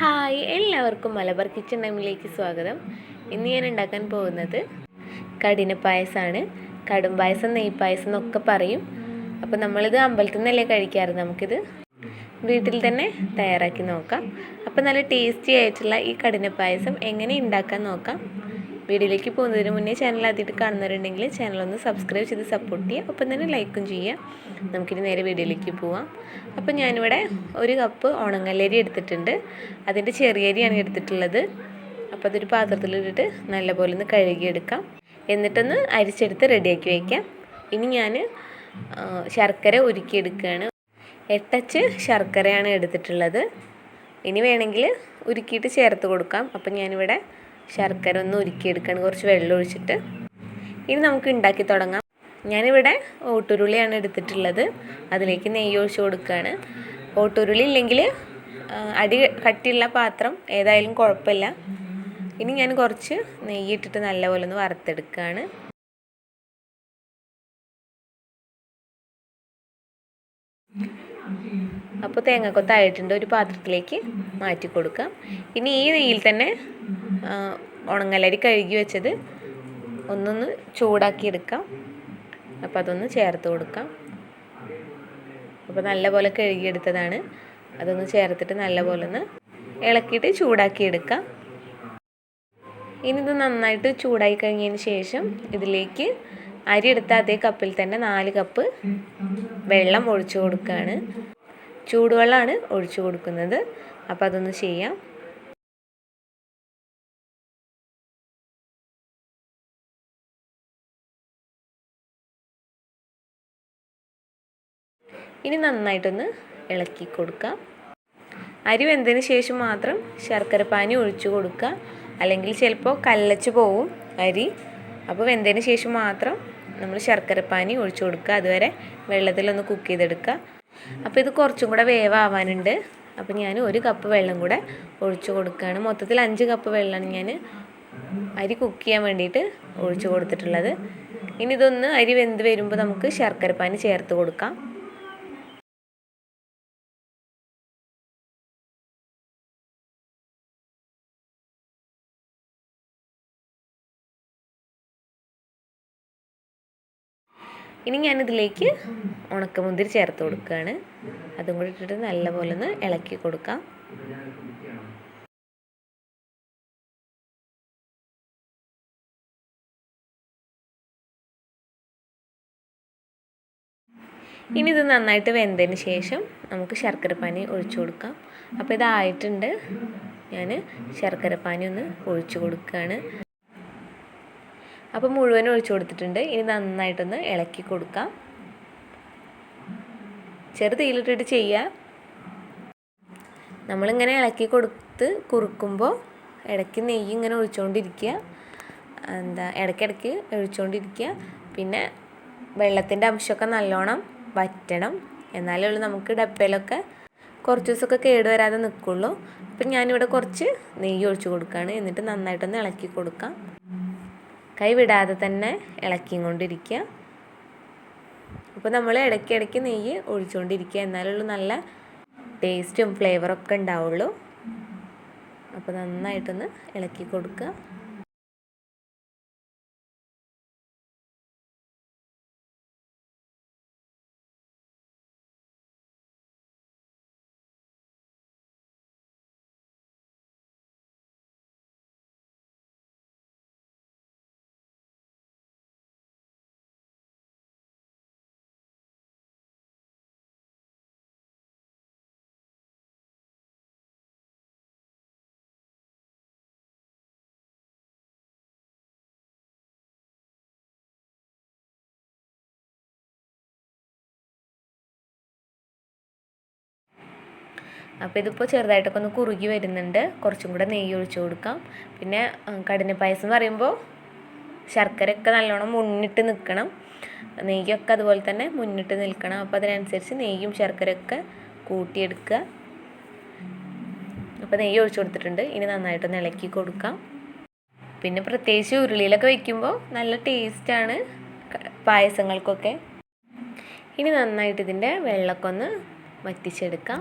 Hi എല്ലാവർക്കും Malabar kitchen ടൈമിലേക്ക് സ്വാഗതം. ഇന്ന് ഞാൻ ഉണ്ടാക്കാൻ പോകുന്നത് കഠിന പായസമാണ് കടും പായസം നെയ് പായസം എന്നൊക്കെ പറയും. അപ്പോൾ നമ്മളിത് അമ്പലത്തിൽ നിന്നല്ലേ കഴിക്കാറ് നമുക്കിത്? വീട്ടിൽ തന്നെ തയ്യാറാക്കി നോക്കാം. അപ്പോൾ നല്ല ടേസ്റ്റി ആയിട്ടുള്ള ഈ കഠിന പായസം എങ്ങനെ ഉണ്ടാക്കാൻ നോക്കാം. വീഡിയോയിലേക്ക് പോകുന്നതിന് മുന്നേ ചാനൽ ആദ്യമായിട്ട് കാണുന്നവരുണ്ടെങ്കിൽ ചാനൽ ഒന്ന് സബ്സ്ക്രൈബ് ചെയ്ത് സപ്പോർട്ട് ചെയ്യുക. ഒപ്പം തന്നെ ലൈക്കും ചെയ്യുക. നമുക്കിനി നേരെ വീഡിയോയിലേക്ക് പോവാം. അപ്പം ഞാനിവിടെ ഒരു കപ്പ് ഓണങ്ങല്ലരി എടുത്തിട്ടുണ്ട്. അതിന്റെ ചെറിയ അരിയാണ് എടുത്തിട്ടുള്ളത്. അപ്പോൾ അതൊരു പാത്രത്തിലിട്ടിട്ട് നല്ലപോലെ ഒന്ന് കഴുകിയെടുക്കാം. എന്നിട്ടൊന്ന് അരിച്ചെടുത്ത് റെഡിയാക്കി വയ്ക്കാം ഇനി ഞാൻ ശർക്കര ഉരുക്കിയെടുക്കുകയാണ്. എട്ടച്ച് ശർക്കരയാണ് എടുത്തിട്ടുള്ളത്. ഇനി വേണമെങ്കിൽ ഉരുക്കിയിട്ട് ചേർത്ത് കൊടുക്കാം. അപ്പം ഞാനിവിടെ ശർക്കര ഒന്ന് ഉരുക്കിയെടുക്കണം. കുറച്ച് വെള്ളം ഒഴിച്ചിട്ട്. ഇനി നമുക്ക് ഉണ്ടാക്കി തുടങ്ങാം. ഞാനിവിടെ ഓട്ടുരുളിയാണ് എടുത്തിട്ടുള്ളത്. അതിലേക്ക് നെയ്യ് ഒഴിച്ച് കൊടുക്കുകയാണ്. ഓട്ടുരുളി ഇല്ലെങ്കിൽ അടി കട്ടിയുള്ള പാത്രം ഏതായാലും കുഴപ്പമില്ല. ഇനി ഞാൻ കുറച്ച് നെയ്യ് ഇട്ടിട്ട് നല്ലപോലെ ഒന്ന് വറുത്തെടുക്കുകയാണ്. അപ്പോൾ തേങ്ങക്കൊത്തായിട്ടുണ്ട്. ഒരു പാത്രത്തിലേക്ക് മാറ്റി കൊടുക്കാം. ഇനി ഈ നെയ്യിൽ തന്നെ ഉണങ്ങലരി കഴുകി വെച്ചത് ഒന്നൊന്ന് ചൂടാക്കി എടുക്കാം അപ്പോൾ അതൊന്ന് ചേർത്ത് കൊടുക്കാം. അപ്പോൾ നല്ലപോലെ കഴുകിയെടുത്തതാണ്. അതൊന്ന് ചേർത്തിട്ട് നല്ലപോലെ ഒന്ന് ഇളക്കിയിട്ട് ചൂടാക്കി എടുക്കാം ഇനി ഇത് നന്നായിട്ട് ചൂടായി കഴിഞ്ഞതിന് ശേഷം ഇതിലേക്ക് അരി എടുത്ത അതേ കപ്പിൽ തന്നെ നാല് കപ്പ് വെള്ളം ഒഴിച്ചു കൊടുക്കുകയാണ്. ചൂടുവെള്ളമാണ് ഒഴിച്ചു കൊടുക്കുന്നത്. അപ്പോൾ അതൊന്ന് ചെയ്യാം. ഇനി നന്നായിട്ടൊന്ന് ഇളക്കി കൊടുക്കാം. അരി വെന്തതിന് ശേഷം മാത്രം ശർക്കര പാനി ഒഴിച്ചു കൊടുക്കുക. അല്ലെങ്കിൽ ചിലപ്പോൾ കല്ലച്ച് പോവും അരി. അപ്പോൾ വെന്തതിന് ശേഷം മാത്രം നമ്മൾ ശർക്കര പാനി ഒഴിച്ചു കൊടുക്കുക. അതുവരെ വെള്ളത്തിലൊന്ന് കുക്ക് ചെയ്തെടുക്കുക. അപ്പോൾ ഇത് കുറച്ചും കൂടെ വേവാവാനുണ്ട്. അപ്പോൾ ഞാൻ ഒരു കപ്പ് വെള്ളം കൂടെ ഒഴിച്ചു കൊടുക്കുകയാണ്. മൊത്തത്തിൽ അഞ്ച് കപ്പ് വെള്ളമാണ് ഞാൻ അരി കുക്ക് ചെയ്യാൻ വേണ്ടിയിട്ട് ഒഴിച്ചു കൊടുത്തിട്ടുള്ളത്. ഇനി ഇതൊന്ന് അരി വെന്ത് വരുമ്പോൾ നമുക്ക് ശർക്കരപ്പാനി ചേർത്ത് കൊടുക്കാം. ഇനി ഞാനിതിലേക്ക് ഉണക്കമുന്തിരി ചേർത്ത് കൊടുക്കുകയാണ്. അതും കൂടി ഇട്ടിട്ട് നല്ലപോലെ ഒന്ന് ഇളക്കി കൊടുക്കാം. ഇനി ഇത് നന്നായിട്ട് വെന്തതിന് ശേഷം നമുക്ക് ശർക്കരപ്പാനി ഒഴിച്ചു കൊടുക്കാം. അപ്പോൾ ഇതായിട്ടുണ്ട്. ഞാൻ ശർക്കരപ്പാനി ഒന്ന് ഒഴിച്ചു കൊടുക്കുകയാണ്. അപ്പോൾ മുഴുവൻ ഒഴിച്ചു കൊടുത്തിട്ടുണ്ട്. ഇനി നന്നായിട്ടൊന്ന് ഇളക്കി കൊടുക്കാം. ചെറു തീയിലിട്ടിട്ട് ചെയ്യുക നമ്മളിങ്ങനെ ഇളക്കി കൊടുത്ത് കുറുക്കുമ്പോൾ ഇടയ്ക്ക് നെയ്യ് ഇങ്ങനെ ഒഴിച്ചുകൊണ്ടിരിക്കുക എന്താ ഇടയ്ക്കിടയ്ക്ക് ഒഴിച്ചുകൊണ്ടിരിക്കുക പിന്നെ വെള്ളത്തിന്റെ അംശമൊക്കെ നല്ലോണം വറ്റണം. എന്നാലേ ഉള്ളൂ നമുക്ക് ഡപ്പയിലൊക്കെ കുറച്ച് ദിവസമൊക്കെ കേടുവരാതെ നിൽക്കുള്ളൂ. അപ്പം ഞാനിവിടെ കുറച്ച് നെയ്യ് ഒഴിച്ചു കൊടുക്കുകയാണ്. എന്നിട്ട് നന്നായിട്ടൊന്ന് ഇളക്കി കൊടുക്കാം. കൈ വിടാതെ തന്നെ ഇളക്കിയും കൊണ്ടിരിക്കുക അപ്പോൾ നമ്മൾ ഇടയ്ക്കിടയ്ക്ക് നെയ്യ് ഒഴിച്ചുകൊണ്ടിരിക്കുക. എന്നാലുള്ളൂ നല്ല ടേസ്റ്റും ഫ്ലേവറൊക്കെ ഉണ്ടാവുള്ളൂ. അപ്പോൾ നന്നായിട്ടൊന്ന് ഇളക്കി കൊടുക്കുക. അപ്പോൾ ഇതിപ്പോൾ ചെറുതായിട്ടൊക്കെ ഒന്ന് കുറുകി വരുന്നുണ്ട്. കുറച്ചും കൂടെ നെയ്യ് ഒഴിച്ചു കൊടുക്കാം. പിന്നെ കഠിന പായസം എന്ന് പറയുമ്പോൾ ശർക്കരയൊക്കെ നല്ലോണം മുന്നിട്ട് നിൽക്കണം. നെയ്യൊക്കെ അതുപോലെ തന്നെ മുന്നിട്ട് നിൽക്കണം. അപ്പോൾ അതിനനുസരിച്ച് നെയ്യും ശർക്കരയൊക്കെ കൂട്ടിയെടുക്കുക. അപ്പോൾ നെയ്യ് ഒഴിച്ചു കൊടുത്തിട്ടുണ്ട്. ഇനി നന്നായിട്ടൊന്ന് ഇളക്കി കൊടുക്കാം. പിന്നെ പ്രത്യേകിച്ച് ഉരുളിയിലൊക്കെ വയ്ക്കുമ്പോൾ നല്ല ടേസ്റ്റാണ് പായസങ്ങൾക്കൊക്കെ. ഇനി നന്നായിട്ട് ഇതിന്റെ വെള്ളമൊക്കെ ഒന്ന് വറ്റിച്ചെടുക്കാം.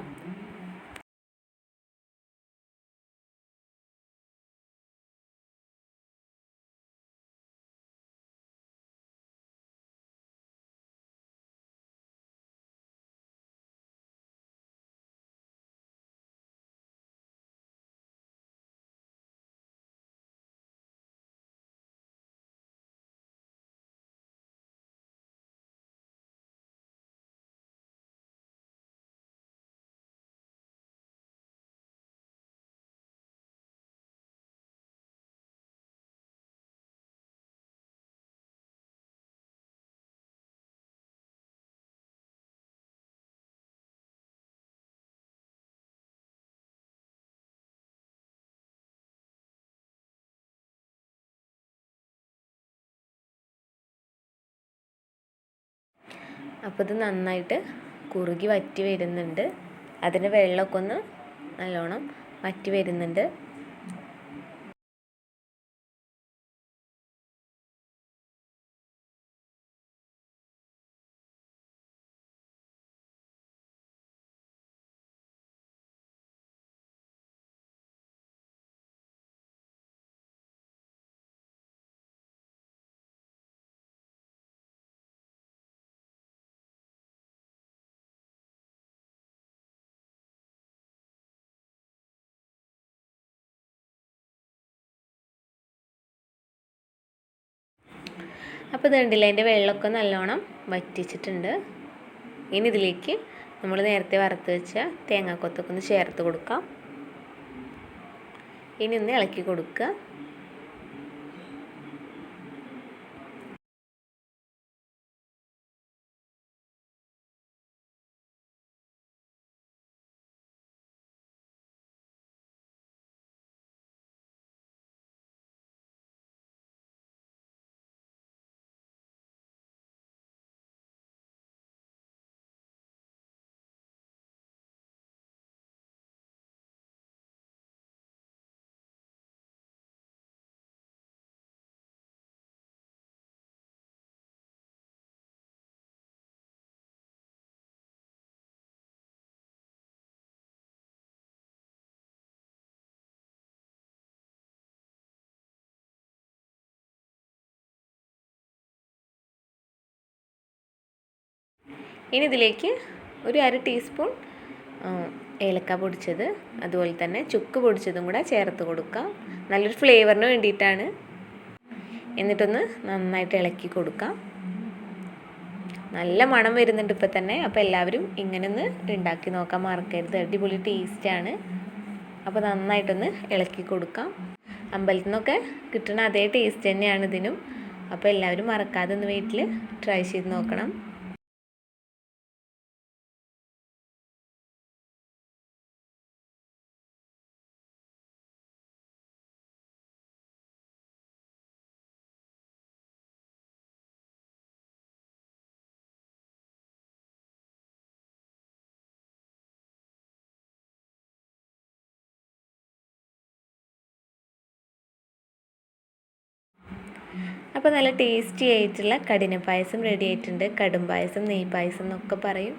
അപ്പോൾ ഇത് നന്നായിട്ട് കുറുകി വറ്റി വരുന്നുണ്ട്. അതിന് വെള്ളമൊക്കെ ഒന്ന് നല്ലോണം വറ്റി വരുന്നുണ്ട്. അപ്പോൾ ഇത് കണ്ടില്ല അതിന്റെ വെള്ളമൊക്കെ നല്ലോണം വറ്റിച്ചിട്ടുണ്ട്. ഇനി ഇതിലേക്ക് നമ്മൾ നേരത്തെ വറുത്ത് വെച്ച തേങ്ങാക്കൊത്തൊക്കെ ഒന്ന് ചേർത്ത് കൊടുക്കാം. ഇനി ഒന്ന് ഇളക്കി കൊടുക്കുക. ഇനി ഇതിലേക്ക് ഒരു അര ടീസ്പൂൺ ഏലക്ക പൊടിച്ചത് അതുപോലെ തന്നെ ചുക്ക് പൊടിച്ചതും കൂടെ ചേർത്ത് കൊടുക്കാം. നല്ലൊരു ഫ്ലേവറിന് വേണ്ടിയിട്ടാണ്. എന്നിട്ടൊന്ന് നന്നായിട്ട് ഇളക്കി കൊടുക്കാം. നല്ല മണം വരുന്നുണ്ട് ഇപ്പോൾ തന്നെ. അപ്പോൾ എല്ലാവരും ഇങ്ങനെ ഒന്ന് ഉണ്ടാക്കി നോക്കാൻ മറക്കരുത്. അടിപൊളി ടേസ്റ്റാണ് അപ്പോൾ നന്നായിട്ടൊന്ന് ഇളക്കി കൊടുക്കാം. അമ്പലത്തിൽ നിന്നൊക്കെ കിട്ടുന്ന അതേ ടേസ്റ്റ് തന്നെയാണ് ഇതിനും. അപ്പോൾ എല്ലാവരും മറക്കാതെ ഒന്ന് വീട്ടിൽ ട്രൈ ചെയ്ത് നോക്കണം. അപ്പോൾ നല്ല ടേസ്റ്റി ആയിട്ടുള്ള കഠിന പായസം റെഡി ആയിട്ടുണ്ട്. കടും പായസം നെയ് പായസം എന്നൊക്കെ പറയും.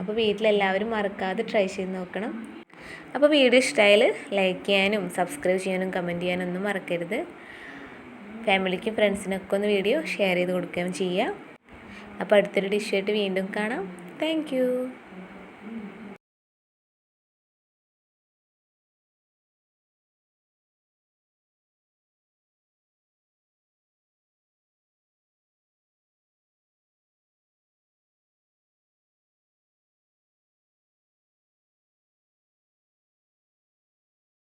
അപ്പോൾ വീട്ടിലെല്ലാവരും മറക്കാതെ ട്രൈ ചെയ്ത് നോക്കണം. അപ്പോൾ വീഡിയോ ഇഷ്ടമായാൽ ലൈക്ക് ചെയ്യാനും സബ്സ്ക്രൈബ് ചെയ്യാനും കമന്റ് ചെയ്യാനും ഒന്നും മറക്കരുത്. ഫാമിലിക്കും ഫ്രണ്ട്സിനൊക്കെ ഒന്ന് വീഡിയോ ഷെയർ ചെയ്ത് കൊടുക്കുകയും ചെയ്യുക അപ്പോൾ അടുത്തൊരു ഡിഷായിട്ട് വീണ്ടും കാണാം. താങ്ക്